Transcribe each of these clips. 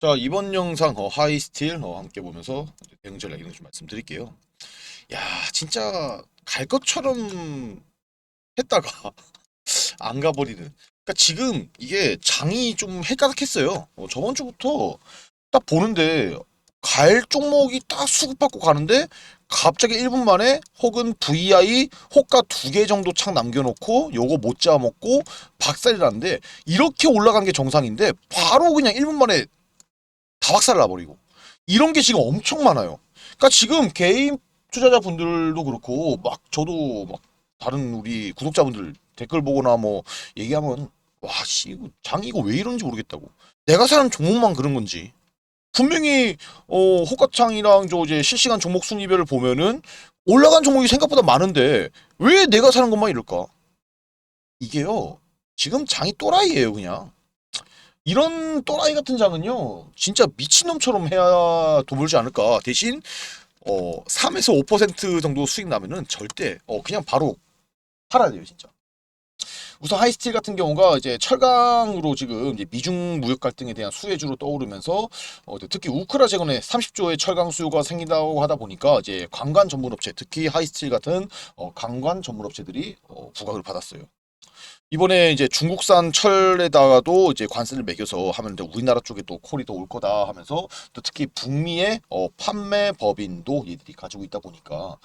자 이번 영상 어, 하이스틸 어, 함께 보면서 대응 전략 이런 좀 말씀드릴게요. 야 진짜 갈 것처럼 했다가 안 가버리는. 그러니까 지금 이게 장이 좀 헷가닥했어요. 어, 저번 주부터 딱 보는데 갈 종목이 딱 수급받고 가는데 갑자기 1분 만에 혹은 VI 호가 두 개 정도 창 남겨놓고 요거 못 잡아먹고 박살이 나는데 이렇게 올라간 게 정상인데 바로 그냥 1분 만에 다 박살 나버리고. 이런 게 지금 엄청 많아요. 그러니까 지금 개인 투자자 분들도 그렇고 막 저도 막 다른 우리 구독자분들 댓글 보거나 뭐 얘기하면 와씨 이거 장 이거 왜 이런지 모르겠다고. 내가 사는 종목만 그런 건지. 분명히 어 호가창이랑 저 이제 실시간 종목 순위별을 보면은 올라간 종목이 생각보다 많은데 왜 내가 사는 것만 이럴까? 이게요 지금 장이 또라이예요 그냥 이런 또라이 같은 장은요 진짜 미친놈처럼 해야 돈 벌지 않을까 대신 어 3에서 5% 정도 수익 나면은 절대 어 그냥 바로 팔아야 돼요 진짜 우선 하이스틸 같은 경우가 이제 철강으로 지금 이제 미중 무역 갈등에 대한 수혜주로 떠오르면서 어, 특히 우크라 재건에 30조의 철강 수요가 생긴다고 하다 보니까 이제 관관 전문 업체 특히 하이스틸 같은 어, 관관 전문 업체들이 어, 부각을 받았어요. 이번에 이제 중국산 철에다가도 이제 관세를 매겨서 하면 이제 우리나라 쪽에 또 콜이 더 올 거다 하면서 또 특히 북미의 어, 판매 법인도 얘들이 가지고 있다 보니까.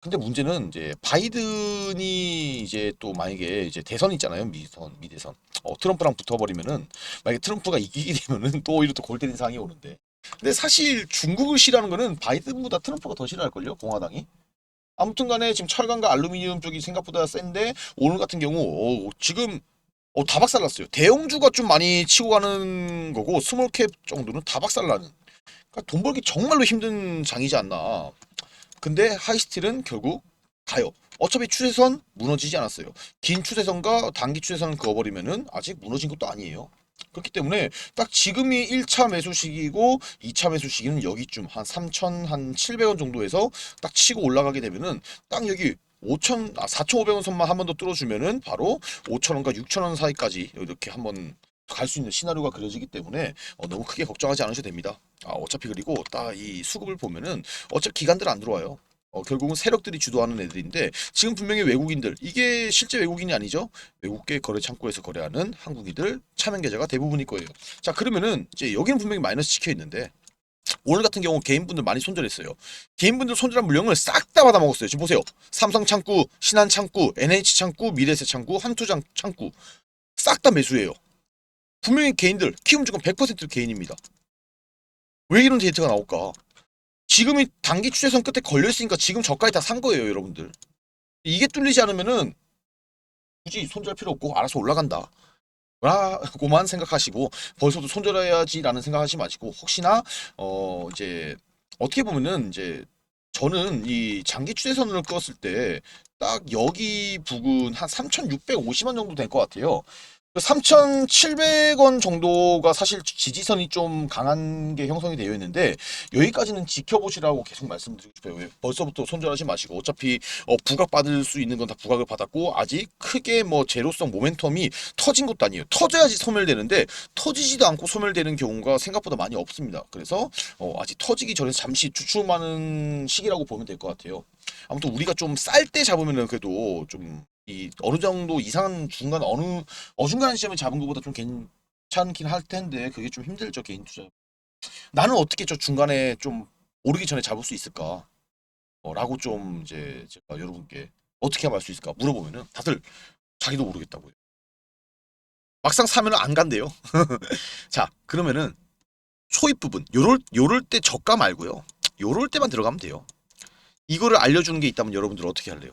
근데 문제는 이제 바이든이 이제 또 만약에 이제 대선 있잖아요 미선 미대선. 어, 트럼프랑 붙어버리면은 만약에 트럼프가 이기게 되면은 또 오히려 또 골 때리는 상황이 오는데. 근데 사실 중국을 싫어하는 거는 바이든보다 트럼프가 더 싫어할걸요 공화당이 아무튼 간에 지금 철강과 알루미늄 쪽이 생각보다 센데 오늘 같은 경우 어, 지금 어, 다 박살났어요 대형주가 좀 많이 치고 가는 거고 스몰캡 정도는 다 박살나는 그러니까 돈 벌기 정말로 힘든 장이지 않나 근데 하이스틸은 결국 가요. 어차피 추세선 무너지지 않았어요. 긴 추세선과 단기 추세선을 그어버리면은 아직 무너진 것도 아니에요. 그렇기 때문에 딱 지금이 1차 매수 시기고 2차 매수 시기는 여기쯤 한 3천 한 700원 정도에서 딱 치고 올라가게 되면은 딱 여기 5천 아 4,500원 선만 한 번 더 뚫어주면은 바로 5,000원과 6,000원 사이까지 이렇게 한번 갈 수 있는 시나리오가 그려지기 때문에 어, 너무 크게 걱정하지 않으셔도 됩니다. 아, 어차피 그리고 딱 이 수급을 보면은 어차피 기관들 안 들어와요. 어, 결국은 세력들이 주도하는 애들인데 지금 분명히 외국인들 이게 실제 외국인이 아니죠? 외국계 거래 창구에서 거래하는 한국인들 차명 계좌가 대부분일 거예요. 자 그러면은 이제 여기는 분명히 마이너스 찍혀 있는데 오늘 같은 경우 개인분들 많이 손절했어요. 개인분들 손절한 물량을 싹 다 받아먹었어요. 지금 보세요. 삼성 창구 신한 창구 NH 창구 미래세 창구 한투장 창구 싹 다 매수해요. 분명히 개인들 키움 주권 100% 개인입니다. 왜 이런 데이터가 나올까 지금이 단기 추세선 끝에 걸려 있으니까 지금 저가에 다산 거예요, 여러분들. 이게 뚫리지 않으면은 굳이 손절 필요 없고 알아서 올라간다. 라고만 생각하시고 벌써도 손절해야지라는 생각하지 마시고 혹시나 어 이제 어떻게 보면은 이제 저는 이 장기 추세선을 끄었을 때 딱 여기 부근 한 3,650원 정도 될 것 같아요. 3,700원 정도가 사실 지지선이 좀 강한 게 형성이 되어 있는데 여기까지는 지켜보시라고 계속 말씀드리고 싶어요. 왜? 벌써부터 손절하지 마시고 어차피 어, 부각 받을 수 있는 건 다 부각을 받았고 아직 크게 뭐 제로성 모멘텀이 터진 것도 아니에요. 터져야지 소멸되는데 터지지도 않고 소멸되는 경우가 생각보다 많이 없습니다. 그래서 어, 아직 터지기 전에 잠시 주춤하는 시기라고 보면 될 것 같아요. 아무튼 우리가 좀 쌀 때 잡으면은 그래도 좀 이 어느 정도 이상한 중간 어느 어중간한 시점에 잡은 것보다 좀 괜찮긴 할 텐데 그게 좀 힘들죠 개인 투자. 나는 어떻게 저 중간에 좀 오르기 전에 잡을 수 있을까? 어, 라고 좀 이제 제가 여러분께 어떻게 하면 알 수 있을까 물어보면은 다들 자기도 모르겠다고요. 막상 사면은 안 간대요. 자 그러면은 초입 부분 요럴 요럴 때 저가 말고요. 요럴 때만 들어가면 돼요. 이거를 알려주는 게 있다면 여러분들 어떻게 할래요?